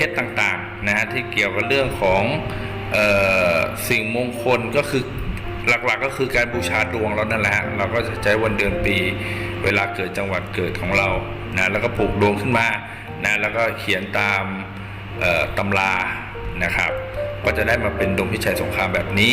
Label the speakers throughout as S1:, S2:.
S1: ล็ดต่างๆนะฮะที่เกี่ยวกับเรื่องของออสิ่งมงคลก็คือหลักๆก็คือการบูชาดวงเรานั่นแหละฮะเราก็จะใช้วันเดือนปี เวลาเกิดจังหวัดเกิดของเรานะแล้วก็ปลูกดวงขึ้นมานะแล้วก็เขียนตามตำรานะครับ ก็จะได้มาเป็นดวงพิชัยสงครามแบบนี้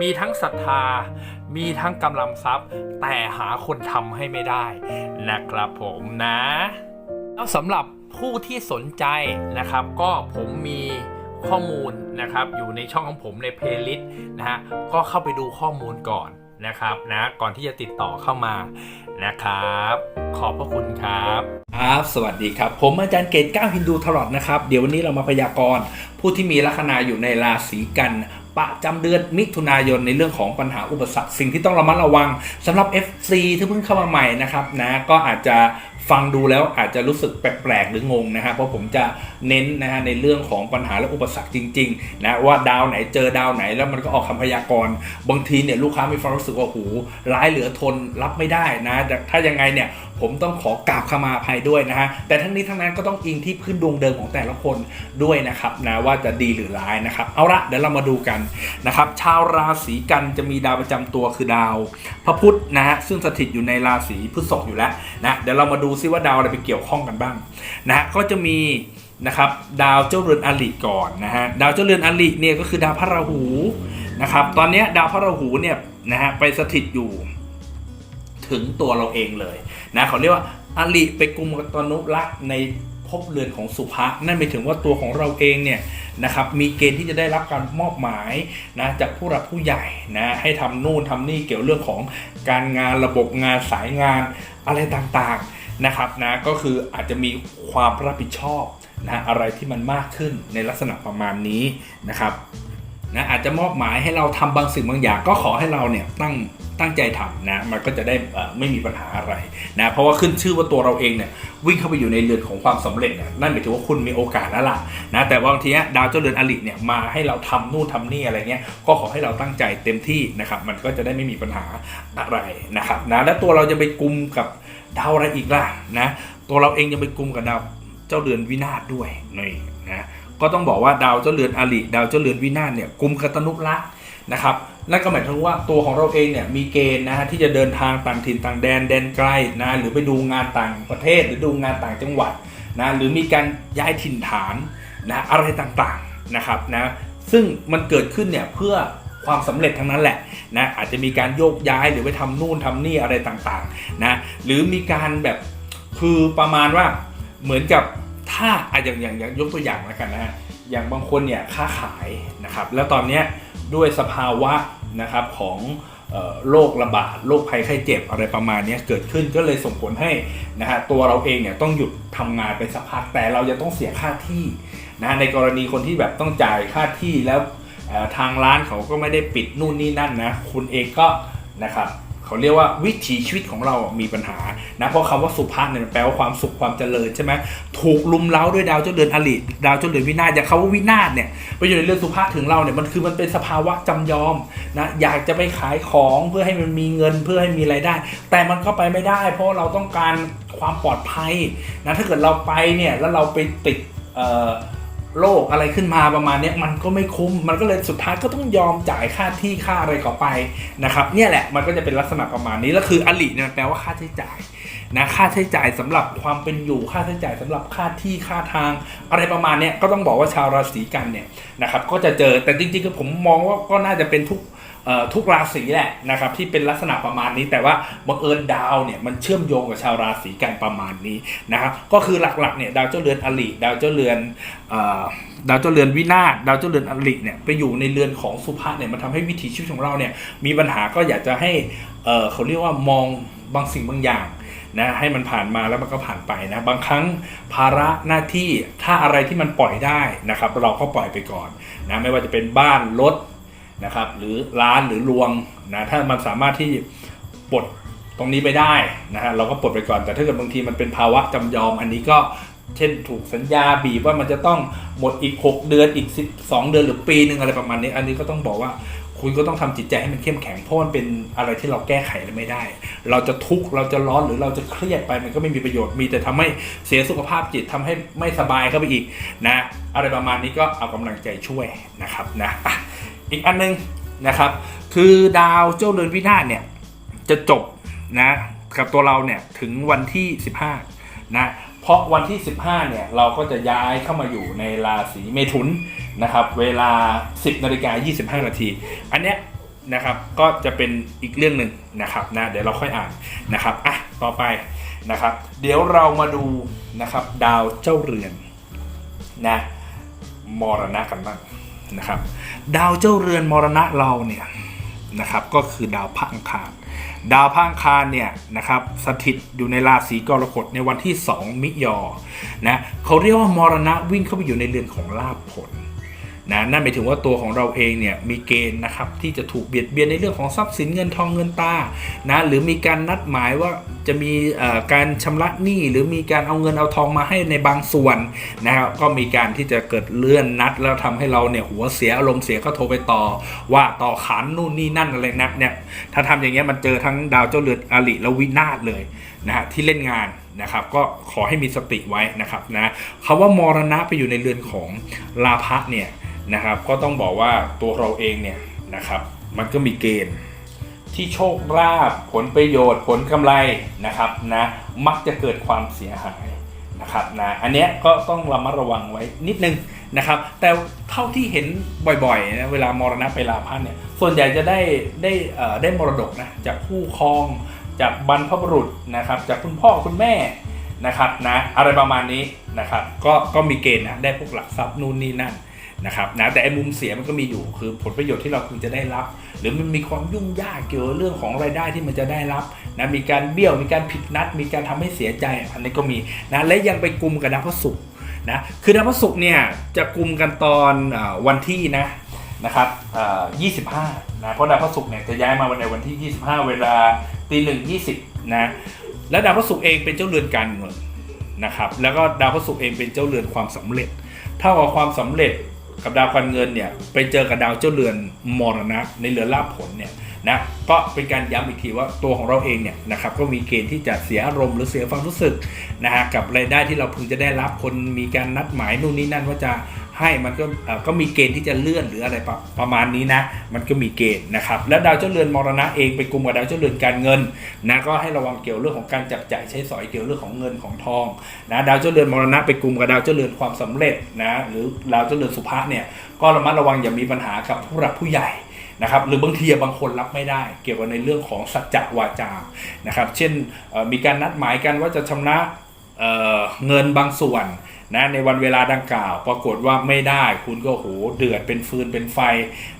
S2: มีทั้งศรัทธา มีทั้งกำลังทรัพย์ แต่หาคนทำให้ไม่ได้นะครับผมนะ แล้วสำหรับผู้ที่สนใจนะครับ ก็ผมมีข้อมูลนะครับอยู่ในช่องของผมในเพลย์ลิสต์นะฮะก็เข้าไปดูข้อมูลก่อนนะครับนะก่อนที่จะติดต่อเข้ามานะครับ ขอบพระคุณครับ
S1: ครับ สวัสดีครับ ผมอาจารย์เกตก้าฮินดูทรอดนะครับ เดี๋ยววันนี้เรามาพยากรณ์ผู้ที่มีลัคนาอยู่ในราศีกัน ประจำเดือนมิถุนายนในเรื่องของปัญหาอุปสรรคสิ่งที่ต้องระมัดระวังสำหรับ FC ที่เพิ่งเข้ามาใหม่นะครับนะก็อาจจะฟังดูแล้วอาจจะรู้สึกแปลกๆหรืองงนะฮะเพราะผมจะเน้นนะฮะในเรื่องของปัญหาและอุปสรรคจริงๆนะว่าดาวไหนเจอดาวไหนแล้วมันก็ออกคำพยากรณ์บางทีเนี่ยลูกค้ามีความรู้สึกว่าโอ้โหร้ายเหลือทนรับไม่ได้นะ ถ้ายังไงเนี่ยผมต้องขอกราบขมาภัยด้วยนะฮะแต่ทั้งนี้ทั้งนั้นก็ต้องอิงที่พื้นดวงเดิมของแต่ละคนด้วยนะครับนะว่าจะดีหรือร้ายนะครับ เอาละเดี๋ยวเรามาดูกันนะครับชาวราศีกันจะมีดาวประจำตัวคือดาว พระพุธนะฮะซึ่งสถิตอยู่ในราศีพฤษภอยู่แล้วนะเดี๋ยวเรามาดูซิว่าดาวอะไรไปเกี่ยวข้องกันบ้างนะฮะก็จะมีนะครับดาวเจ้าเรือนอลิก่อนนะฮะดาวเจ้าเรือนอลิเนี่ยก็คือดาวพระราหูนะครับตอนนี้ดาวพระราหูเนี่ยนะฮะไปสถิตอยู่ ถึงตัวเราเองเลยนะเขาเรียกว่าอลิไปกุมกับตนุรักในภพเรือนของสุภะนั่นหมายถึงว่าตัวของเราเองเนี่ยนะครับมีเกณฑ์ที่จะได้รับการมอบหมายนะจากผู้รับผู้ใหญ่นะให้ทำนู่นทำนี่เกี่ยวเรื่องของการงานระบบงานสายงานอะไรต่างๆนะครับนะก็คืออาจจะมีความรับผิดชอบนะอะไรที่มันมากขึ้นในลักษณะประมาณนี้นะครับ นะอาจจะมอบหมายให้เราทำบางสิ่งบางอย่าง ก็ขอให้เราเนี่ยตั้งตั้งใจทำนะมันก็จะได้ไม่มีปัญหาอะไรนะเพราะว่าขึ้นชื่อว่าตัวเราเองเนี่ยวิ่งเข้าไปอยู่ในเรือนของความสำเร็จเนี่ยนั่นหมายถึงว่าคุณมีโอกาสแล้วล่ะนะแต่บางทีดาวเจ้าเรือนอลิเนี่ยมาให้เราทำนู่นทำนี่อะไรเงี้ยก็ขอให้เราตั้งใจเต็มที่นะครับมันก็จะได้ไม่มีปัญหาอะไรนะครับนะและตัวเราจะไปกุมกับดาวอะไรอีกล่ะนะตัวเราเองยังไปกุมกับดาวเจ้าเรือนวินาศด้วยนี่นะ ก็ต้องบอกว่าดาวเจ้าเรือนอาลิดาวเจ้าเรือนวินาศเนี่ยกุมกตนุรักษ์นะครับนั่นก็หมายถึงว่าตัวของเราเองเนี่ยมีเกณฑ์นะฮะที่จะเดินทางต่างถิ่นต่างแดนแดนไกลนะหรือไปดูงานต่างประเทศ หรือดูงานต่างจังหวัดนะหรือมีการย้ายถิ่นฐานนะอะไรต่างๆนะครับนะซึ่งมันเกิดขึ้นเนี่ยเพื่อความสำเร็จทั้งนั้นแหละนะอาจจะมีการโยกย้ายหรือไปทำนู่นทำนี่อะไรต่างๆนะหรือมีการแบบคือประมาณว่าเหมือนกับ ถ้าอะอย่างอย่างอย่างยกตัวอย่างแล้วกันนะฮะอย่างบางคนเนี่ยค้าขายนะครับแล้วตอนเนี้ยด้วยสภาวะนะครับของโรคระบาดโรคภัยไข้เจ็บอะไรประมาณเนี้ยเกิดขึ้นก็เลยส่งผลให้นะฮะตัวเราเองเนี่ยต้องหยุดทำงานไปสักพักแต่เราจะต้องเสียค่าที่นะฮะในกรณีคนที่แบบต้องจ่ายค่าที่แล้วทางร้านเขาก็ไม่ได้ปิดนู่นนี่นั่นนะคุณเองก็นะครับ เขาเรียกว่าวิถีชีวิตของเรามีปัญหานะเพราะคำว่าสุภาพเนี่ยมันแปลว่าความสุขความเจริญใช่ไหมถูกลุมเล้าด้วยดาวเจ้าเดือนอลิดาวเจ้าเดือนวินาศอย่างคำว่าวินาศเนี่ยไปอยู่ในเรื่องสุภาพถึงเราเนี่ยมันคือมันเป็นสภาวะจำยอมนะอยากจะไปขายของเพื่อให้มันมีเงินเพื่อให้มีรายได้ แต่มันก็ไปไม่ได้ เพราะเราต้องการความปลอดภัยนะถ้าเกิดเราไปเนี่ยแล้วเราไปติดเอ่อ โรคอะไรขึ้นมาประมาณนี้มันก็ไม่คุ้ม มันก็เลยสุดท้ายก็ต้องยอมจ่ายค่าที่ค่าอะไรก็ไปนะครับเนี่ยแหละมันก็จะเป็นลักษณะประมาณนี้แล้วคืออลิเนี่ยแปลว่าค่าใช้จ่ายนะค่าใช้จ่ายสำหรับความเป็นอยู่ค่าใช้จ่ายสำหรับค่าที่ค่าทาง อะไรประมาณนี้ก็ต้องบอกว่าชาวราศีกันเนี่ยนะครับก็จะเจอแต่จริงๆคือผมมองว่าก็น่าจะเป็นทุก ทุกราศีแหละนะครับที่เป็นลักษณะประมาณนี้ แต่ว่าบังเอิญดาวเนี่ยมันเชื่อมโยงกับชาวราศีกันประมาณนี้นะครับก็คือหลักๆเนี่ยดาวเจ้าเรือนอลิดาวเจ้าเรือนดาวเจ้าเรือนวินาศดาวเจ้าเรือนอลิเนี่ยไปอยู่ในเรือนของสุภาเนี่ยมันทำให้วิถีชีวิตของเราเนี่ยมีปัญหาก็อยากจะให้เขาเรียกว่ามองบางสิ่งบางอย่างนะให้มันผ่านมาแล้วมันก็ผ่านไปนะบางครั้งภาระหน้าที่ถ้าอะไรที่มันปล่อยได้นะครับเราก็ปล่อยไปก่อนนะไม่ว่าจะเป็นบ้านรถ นะครับ หรือร้านหรือรวงนะถ้ามันสามารถที่ปลดตรงนี้ไปได้นะฮะเราก็ปลดไปก่อนแต่ถ้าเกิดบางทีมันเป็นภาวะจำยอม อันนี้ก็เช่นถูกสัญญาบีบว่ามันจะต้องหมดอีก 6 เดือนอีก 12 เดือนหรือปีหนึ่งอะไรประมาณนี้ อันนี้ก็ต้องบอกว่าคุณก็ต้องทำจิตใจให้มันเข้มแข็งเพราะมันเป็นอะไรที่เราแก้ไขไม่ได้ เราจะทุกข์เราจะร้อนหรือเราจะเครียดไปมันก็ไม่มีประโยชน์มีแต่ทำให้เสียสุขภาพจิตทำให้ไม่สบายเข้าไปอีกนะ อะไรประมาณนี้ก็เอากำลังใจช่วยนะครับนะ อีกอันนึงนะครับ คือดาวเจ้าเรือนวินาศเนี่ยจะจบนะกับตัวเราเนี่ยถึงวันที่ 15นะเพราะวันที่ 15เนี่ยเราก็จะย้ายเข้ามาอยู่ในราศีเมถุนนะครับเวลา 10นาฬิกา25 นาที อันเนี้ยนะครับก็จะเป็นอีกเรื่องหนึ่งนะครับนะเดี๋ยวเราค่อยอ่านนะครับอะต่อไปนะครับ เดี๋ยวเรามาดูนะครับดาวเจ้าเรือนนะมรณะกันบ้าง นะครับดาวเจ้าเรือนมรณะเราเนี่ยนะครับก็คือดาวพระอังคาร ดาวพระอังคารเนี่ยนะครับสถิตอยู่ในราศีกรกฎในวันที่ 2 มิยอนะเขาเรียกว่ามรณะวิ่งเข้าไปอยู่ในเรือนของลาภผล นะนั่นหมายถึงว่าตัวของเราเองเนี่ยมีเกณฑ์นะครับที่จะถูกเบียดเบียนในเรื่องของทรัพย์สินเงินทองเงินตานะหรือมีการนัดหมายว่าจะมีการชำระหนี้หรือมีการเอาเงินเอาทองมาให้ในบางส่วนนะครับก็มีการที่จะเกิดเลื่อนนัด แล้วทำให้เราเนี่ยหัวเสียอารมณ์เสียก็โทรไปต่อ ว่าต่อขันนู่นนี่นั่นอะไรนักเนี่ยถ้าทำอย่างเงี้ยมันเจอทั้งดาวเจ้าเรือนอลิและวินาศเลยนะฮะที่เล่นงานนะครับก็ขอให้มีสติไว้นะครับนะคำว่ามรณะไปอยู่ในเรือนของลาภะเนี่ย นะครับ ก็ต้องบอกว่าตัวเราเองเนี่ยนะครับ มันก็มีเกณฑ์ที่โชคลาภผลประโยชน์ผลกำไรนะครับนะมักจะเกิดความเสียหายนะครับนะอันเนี้ยก็ต้องระมัดระวังไว้นิดนึงนะครับ แต่เท่าที่เห็นบ่อยๆนะเวลามรณะไปลาพันเนี่ยส่วนใหญ่จะได้ได้ได้มรดกนะจากผู้ครองจากบรรพบุรุษนะครับ จากคุณพ่อคุณแม่นะครับนะอะไรประมาณนี้นะครับ ก็ก็มีเกณฑ์นะได้พวกหลักทรัพย์นู่นนี่นั่น นะครับนะแต่ไอมุมเสียมันก็มีอยู่คือผลประโยชน์ที่เราควรจะได้รับ หรือมันมีความยุ่งยากเกี่ยวกับเรื่องของรายได้ที่มันจะได้รับนะมีการเบี้ยวมีการผิดนัด มีการทำให้เสียใจอันนี้ก็มีนะและยังไปกลุ่มกับดาวพฤหัสนะคือดาวพฤหัสเนี่ยจะกลุ่มกันตอนอวันที่นะนะครับอ่า25นะเพราะดาวพฤหัสเนี่ยจะย้ายมาวันในวันที่ 25 เวลาตีหนึ่งยี่สิบนะและดาวพฤหัสเองเป็นเจ้าเรือนการเงินนะครับแล้วก็ดาวพฤหัสเองเป็นเจ้าเรือนความสำเร็จ เท่ากับความสำเร็จ กับดาวการเงินเนี่ยไปเจอกับดาวเจ้าเรือนมรณะในเรือนลาภผลเนี่ยนะก็เป็นการย้ำอีกทีว่าตัวของเราเองเนี่ยนะครับก็มีเกณฑ์ที่จะเสียอารมณ์หรือเสียความรู้สึกนะฮะกับรายได้ที่เราพึงจะได้รับคนมีการนัดหมายนู่นนี่นั่นว่าจะ ให้มันก็ก็มีเกณฑ์ที่จะเลื่อนหรืออะไรประประมาณนี้นะ มันก็มีเกณฑ์นะครับ แล้วดาวเจ้าเรือนมรณะเองไปกลุ่มกับดาวเจ้าเรือนการเงินนะก็ให้ระวังเกี่ยวเรื่องของการจับจ่ายใช้สอยเกี่ยวเรื่องของเงินของทองนะดาวเจ้าเรือนมรณะไปกลุ่มกับดาวเจ้าเรือนความสำเร็จนะหรือดาวเจ้าเรือนสุภะเนี่ยก็ระมัดระวังอย่ามีปัญหากับผู้หลักผู้ใหญ่นะครับหรือบางทีบางคนรับไม่ได้ เกี่ยวกับในเรื่องของสัจจะวาจานะครับ เช่นมีการนัดหมายกันว่าจะชำระเเงินบางส่วน นะในวันเวลาดังกล่าว ปรากฏว่าไม่ได้คุณก็โหเดือดเป็นฟืนเป็นไฟ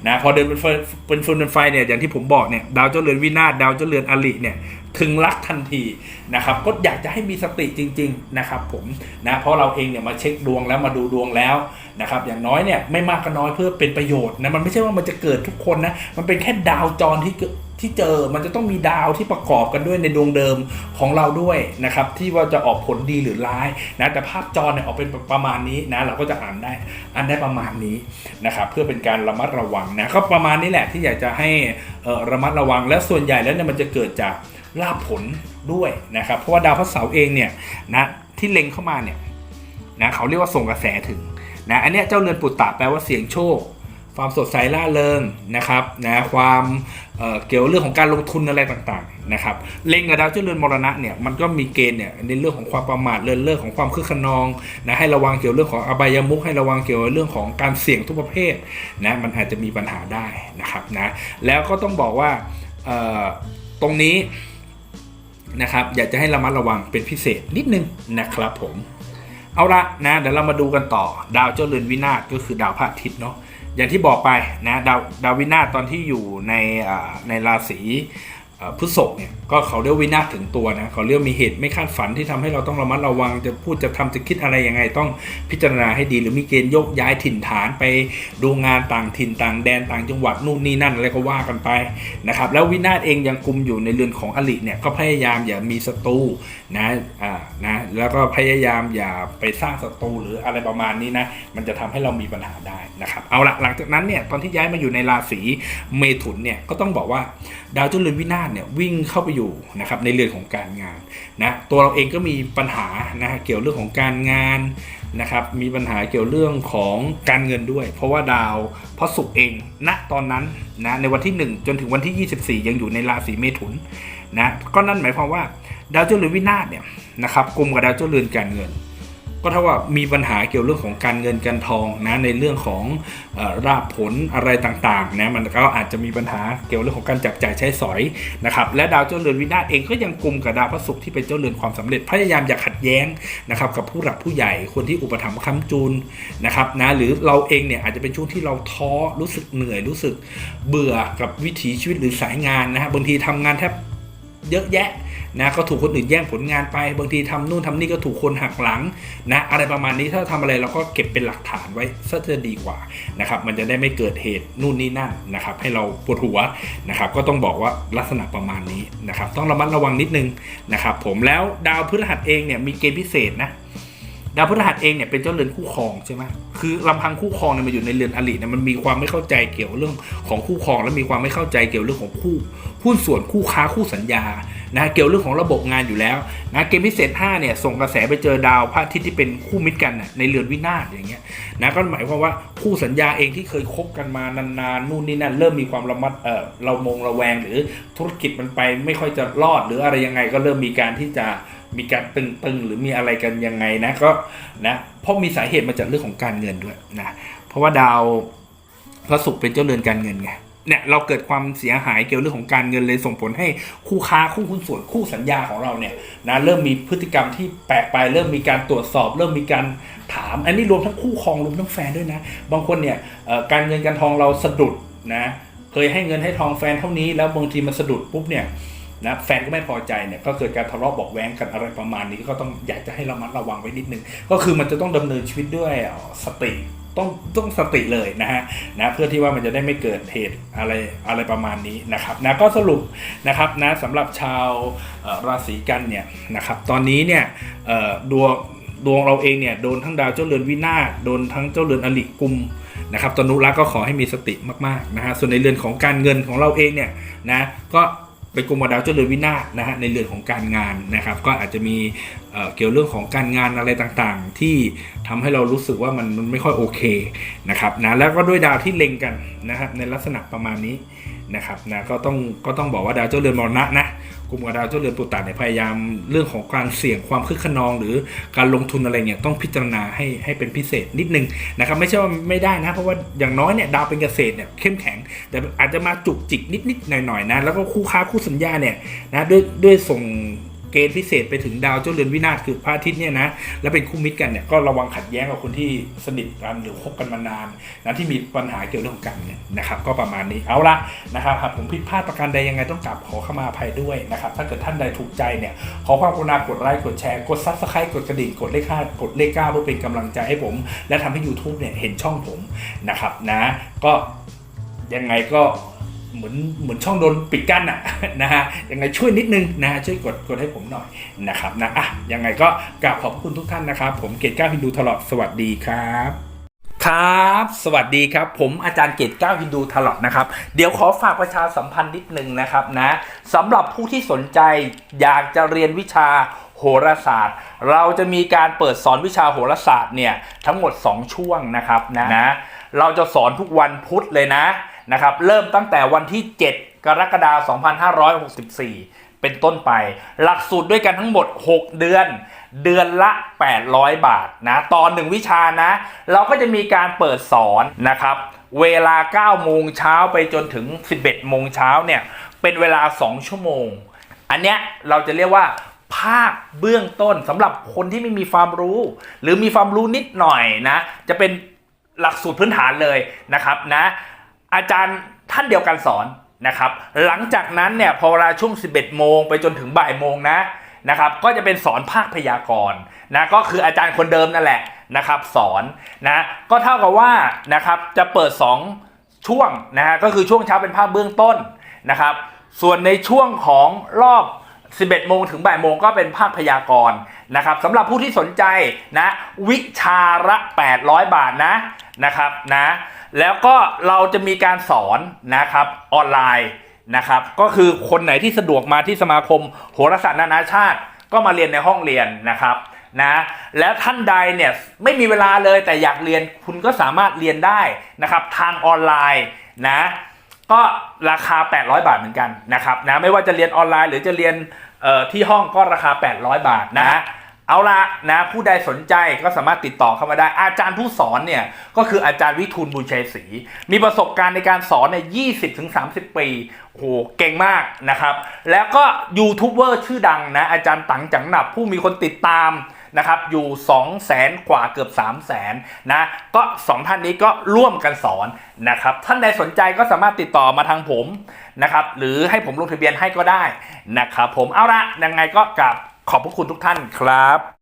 S1: นะพอเดือดเป็นฟืนเป็นฟืนเป็นไฟเนี่ยอย่างที่ผมบอกเนี่ยดาวเจ้าเรือนวินาศดาวเจ้าเรือนอลิเนี่ยถึงรักทันทีนะครับก็อยากจะให้มีสติจริงๆนะครับผมนะเพราะเราเองเนี่ยมาเช็คดวงแล้วมาดูดวงแล้วนะครับอย่างน้อยเนี่ยไม่มากก็น้อยเพื่อเป็นประโยชน์นะมันไม่ใช่ว่ามันจะเกิดทุกคนนะมันเป็นแค่ดาวจรที่เกิด ที่เจอมันจะต้องมีดาวที่ประกอบกันด้วยในดวงเดิมของเราด้วยนะครับที่ว่าจะออกผลดีหรือร้ายนะแต่ภาพจอเนี่ยออกเป็นประมาณนี้นะเราก็จะอ่านได้อ่านได้ประมาณนี้นะครับเพื่อเป็นการระมัดระวังนะก็ประมาณนี้แหละที่อยากจะให้เอ่อระมัดระวังและส่วนใหญ่แล้วเนี่ยมันจะเกิดจากลาภผลด้วยนะครับเพราะว่าดาวพระเสาร์เองเนี่ยนะที่เล็งเข้ามาเนี่ยนะเขาเรียกว่าส่งกระแสถึงนะอันเนี้ยเจ้าเรือนปุตตะแปลว่าเสียงโชค ความสดใสล่าเริงนะครับนะความเเกี่ยวเรื่องของการลงทุนอะไรต่างๆนะครับเล็งกับดาวเจ้าเรือนมรณะเนี่ยมันก็มีเกณฑ์เนี่ยในเรื่องของความประมาทเรื่องเรื่องของความคึกขนองนะให้ระวังเกี่ยวเรื่องของอบายมุขให้ระวังเกี่ยวเรื่องของการเสี่ยงทุกประเภทนะมันอาจจะมีปัญหาได้นะครับนะแล้วก็ต้องบอกว่าตรงนี้นะครับอยากจะให้ระมัดระวังเป็นพิเศษนิดนึงนะครับผมเอาละนะเดี๋ยวเรามาดูกันต่อดาวเจ้าเรือนวินาศก็คือดาวพระอาทิตย์เนาะ อย่างที่บอกไปนะดาวดาวินาตอนที่อยู่ในในราศี พฤษภเนี่ยก็เขาเรียกวินาศถึงตัวนะเขาเรียกมีเหตุไม่คาดฝันที่ทำให้เราต้องระมัดระวังจะพูดจะทำจะคิดอะไรยังไงต้องพิจารณาให้ดี หรือมีเกณฑ์ยกย้ายถิ่นฐานไปดูงานต่างถิ่นต่างแดนต่างจังหวัดนู่นนี่นั่นอะไรก็ว่ากันไปนะครับแล้ววินาศเองยังกุมอยู่ในเรือนของอลิเนี่ยก็พยายามอย่ามีศัตรูนะอ่านะแล้วก็พยายามอย่าไปสร้างศัตรูหรืออะไรประมาณนี้นะมันจะทำให้เรามีปัญหาได้นะครับเอาละหลังจากนั้นเนี่ยตอนที่ย้ายมาอยู่ในราศีเมถุนเนี่ยก็ต้องบอกว่าดาวเจ้าเรือนวินาศเนี่ยวิ่งเข้าไปอยู่นะครับในเรื่อนของการงานนะตัวเราเองก็มีปัญหานะเกี่ยวเรื่องของการงานนะครับมีปัญหาเกี่ยวเรื่องของการเงินด้วย เพราะว่าดาวพระศุกร์เองณตอนนั้นนะในวันที่ 1 จนถึงวันที่ 24 ยังอยู่ในราศีเมถุนนะก็นั่นหมายความว่าดาวเจ้าเรือนวินาศเนี่ยนะครับกลุ่มกับดาวเจ้าเรือนการเงิน ก็เท่าว่ามีปัญหาเกี่ยวเรื่องของการเงินการทองนะในเรื่องของอราบผลอะไรต่างๆนะมันก็อาจจะมีปัญหาเกี่ยวเรื่องของการจับจ่ายใช้สอยนะครับและดาวเจ้าเรือนวินาศเองก็ยังกลุ่มกับดาวพระศุกร์ที่เป็นเจ้าเรือนความสำเร็จพยายามอย่าขัดแย้งนะครับกับผู้หลักผู้ใหญ่คนที่อุปถัมภ์ค้ำจุนนะครับนะหรือเราเองเนี่ยอาจจะเป็นช่วงที่เราท้อรู้สึกเหนื่อยรู้สึกเบื่อกับวิถีชีวิตหรือสายงานนะฮะบางทีทำงานแทบเยอะแยะ นะก็ถูกคนอื่นแย่งผลงานไป บางทีทำนู่นทำนี่ก็ถูกคนหักหลังนะอะไรประมาณนี้ถ้าทำอะไรเราก็เก็บเป็นหลักฐานไว้ซะจะดีกว่านะครับมันจะได้ไม่เกิดเหตุนู่นนี่นั่นนะครับให้เราปวดหัวนะครับก็ต้องบอกว่าลักษณะประมาณนี้นะครับต้องระมัดระวังนิดนึงนะครับผมแล้วดาวพฤหัสเองเนี่ยมีเกณฑ์พิเศษนะ ดาวพฤหัสเองเนี่ยเป็นเจ้าเรือนคู่ครองใช่ไหมคือลำพังคู่ครองเนี่ยมันอยู่ในเรือนอลิเนี่ยมันมีความไม่เข้าใจเกี่ยวเรื่องของคู่ครอง และมีความไม่เข้าใจเกี่ยวเรื่องของคู่หุ้นส่วนคู่ค้าคู่สัญญานะเกี่ยวเรื่องของระบบงานอยู่แล้วนะเกมพิเศษ5เนี่ยส่งกระแสไปเจอดาวพระอาทิตย์ที่เป็นคู่มิตรกันน่ะในเรือนวินาศอย่างเงี้ยนะก็หมายความว่าคู่สัญญาเองที่เคยคบกันมานานๆนู่นนี่นั่นเริ่มมีความระมัดเออเรามงระแวงหรือธุรกิจมันไปไม่ค่อยจะรอดหรืออะไรยังไงก็เริ่มมีการที่จะ มีการตึงๆหรือมีอะไรกันยังไงนะก็นะเพราะมีสาเหตุมาจากเรื่องของการเงินด้วยนะเพราะว่าดาวพระศุกร์เป็นเจ้าเรือนการเงินไงเนี่ยเราเกิดความเสียหายเกี่ยวเรื่องของการเงินเลยส่งผลให้คู่ค้าคู่หุ้นส่วนคู่สัญญาของเราเนี่ยนะเริ่มมีพฤติกรรมที่แปลกไปเริ่มมีการตรวจสอบ เริ่มมีการถาม อันนี้รวมทั้งคู่ครองรวมทั้งแฟนด้วยนะ บางคนเนี่ยการเงินการทองเราสะดุดนะเคยให้เงินให้ทองแฟนเท่านี้แล้วบางทีมันสะดุดปุ๊บเนี่ย นะแฟนก็ไม่พอใจเนี่ยก็เกิดการทะเลาะบอกแว้งกันอะไรประมาณนี้ก็ต้องอยากจะให้ระมัดระวังไว้นิดนึง ก็คือมันจะต้องดำเนินชีวิตด้วยสติต้องต้องสติเลยนะฮะนะเพื่อที่ว่ามันจะได้ไม่เกิดเหตุอะไรอะไรประมาณนี้นะครับนะก็สรุปนะครับนะสำหรับชาวราศีกันเนี่ยนะครับตอนนี้เนี่ยดวงดวงเราเองเนี่ยโดนทั้งดาวเจ้าเรือนวินาศโดนทั้งเจ้าเรือนอลิกุมนะครับตนุรักก็ขอให้มีสติมากๆนะฮะส่วนในเรือนของการเงินของเราเองเนี่ยนะก็ เป็นกลุ่มดาวเจริญวินาศนะฮะในเรืองของการงานนะครับ ก็อาจจะมีเเกี่ยวเรื่องของการงานอะไรต่างๆ ที่ทำให้เรารู้สึกว่ามันมันไม่ค่อยโอเคนะครับนะแล้วก็ด้วยดาวที่เล็งกันนะครับในลักษณะประมาณนี้ นะครับนะก็ต้องก็ต้องบอกว่าดาวเจ้าเรือนมรณะนะกลุ่มกับดาวเจ้าเรือนปุตตะเนี่ยพยายามเรื่องของการเสี่ยงความคึกขนอง หรือการลงทุนอะไรเนี่ยต้องพิจารณาให้ให้เป็นพิเศษนิดนึงนะครับไม่ใช่ว่าไม่ได้นะ เพราะว่าอย่างน้อยเนี่ยดาวเป็นเกษตรเนี่ยเข้มแข็ง แต่อาจจะมาจุกจิกนิดๆหน่อยๆนะแล้วก็คู่ค้าคู่สัญญาเนี่ยนะด้วยด้วยส่ง เกณฑ์พิเศษไปถึงดาวเจ้าเรือนวินาศคือพระอาทิตย์เนี่ยนะแล้วเป็นคู่มิตรกันเนี่ยก็ระวังขัดแย้งกับคนที่สนิทกันหรือคบกันมานานนะที่มีปัญหาเกี่ยวเรื่องของการเงินนะครับ ก็ประมาณนี้เอาละนะครับหากผมผิดพลาดประการใดยังไงต้องกราบขอเข้ามาอภัยด้วยนะครับ ถ้าเกิดท่านใดถูกใจเนี่ยขอความกรุณากดไลค์กดแชร์กดซับสไครต์กดกระดิ่งกดเลขห้ากดเลขเก้าเพื่อเป็นกำลังใจให้ผม และทำให้ YouTube เนี่ยเห็นช่องผมนะครับนะก็ยังไงก็ เหมือนเหมือนช่องโดนปิดกั้นอะนะฮะยังไงช่วยนิดนึงนะฮะช่วยกดกดให้ผมหน่อยนะครับนะอะยังไงก็กราบขอบพระคุณทุกท่านนะครับ ผมเกตก้าฮินดูตลอดสวัสดีครับครับ สวัสดีครับ ผมอาจารย์เกตก้าวฮินดูตลอดนะครับ เดี๋ยวขอฝากประชาสัมพันธ์นิดนึงนะครับนะสำหรับผู้ที่สนใจอยากจะเรียนวิชาโหราศาสตร์ เราจะมีการเปิดสอนวิชาโหราศาสตร์เนี่ยทั้งหมด 2 ช่วงนะครับนะนะ เราจะสอนทุกวันพุธเลยนะ นะครับเริ่มตั้งแต่วันที่ 7 กรกฎาคม2564 เป็นต้นไป หลักสูตรด้วยกันทั้งหมด 6 เดือน เดือนละ 800 บาทนะตอนหนึ่งวิชานะ เราก็จะมีการเปิดสอนนะครับเวลา 9 โมงเช้าไปจนถึง 11 โมงเช้าเนี่ยเป็นเวลา 2 ชั่วโมง อันเนี้ยเราจะเรียกว่าภาคเบื้องต้นสำหรับคนที่ไม่มีความรู้ หรือมีความรู้นิดหน่อยนะ จะเป็นหลักสูตรพื้นฐานเลยนะครับนะ อาจารย์ท่านเดียวกันสอนนะครับ หลังจากนั้นเนี่ยพอเวลาช่วง 11 โมงไปจนถึงบ่ายโมงนะนะครับ ก็จะเป็นสอนภาคพยากรณ์นะก็คืออาจารย์คนเดิมนั่นแหละนะครับ สอนนะก็เท่ากับว่านะครับจะเปิด 2 ช่วงนะฮะก็คือช่วงเช้าเป็นภาคเบื้องต้นนะครับ ส่วนในช่วงของรอบ 11 โมงถึงบ่ายโมงก็เป็นภาคพยากรณ์นะครับสำหรับผู้ที่สนใจนะวิชาละ 800 บาทนะนะครับนะ แล้วก็เราจะมีการสอนนะครับออนไลน์นะครับ ก็คือคนไหนที่สะดวกมาที่สมาคมโหราศาสตร์นานาชาติ ก็มาเรียนในห้องเรียนนะครับนะแล้วท่านใดเนี่ยไม่มีเวลาเลยแต่อยากเรียนคุณก็สามารถเรียนได้นะครับ ทางออนไลน์นะก็ราคา 800 บาทเหมือนกันนะครับนะไม่ว่าจะเรียนออนไลน์หรือจะเรียนที่ห้องก็ราคา 800 บาทนะ เอาละนะผู้ใดสนใจก็สามารถติดต่อเข้ามาได้ อาจารย์ผู้สอนเนี่ยก็คืออาจารย์วิทูลบุญชัยศรีมีประสบการณ์ในการสอนเนี่ย20ถึง30ปีโอ้โหเก่งมากนะครับ แล้วก็ยูทูบเบอร์ชื่อดังนะอาจารย์ตังจังหนับผู้มีคนติดตามนะครับอยู่2 0 0แสนกว่าเกือบ 3 0 0แสนนะก็ 2 ท่านนี้ก็ร่วมกันสอนนะครับท่านใดสนใจก็สามารถติดต่อมาทางผมนะครับหรือให้ผมลงทะเบียนให้ก็ได้นะครับผมเอาละยังไงก็กราบ ขอบพระคุณทุกท่านครับ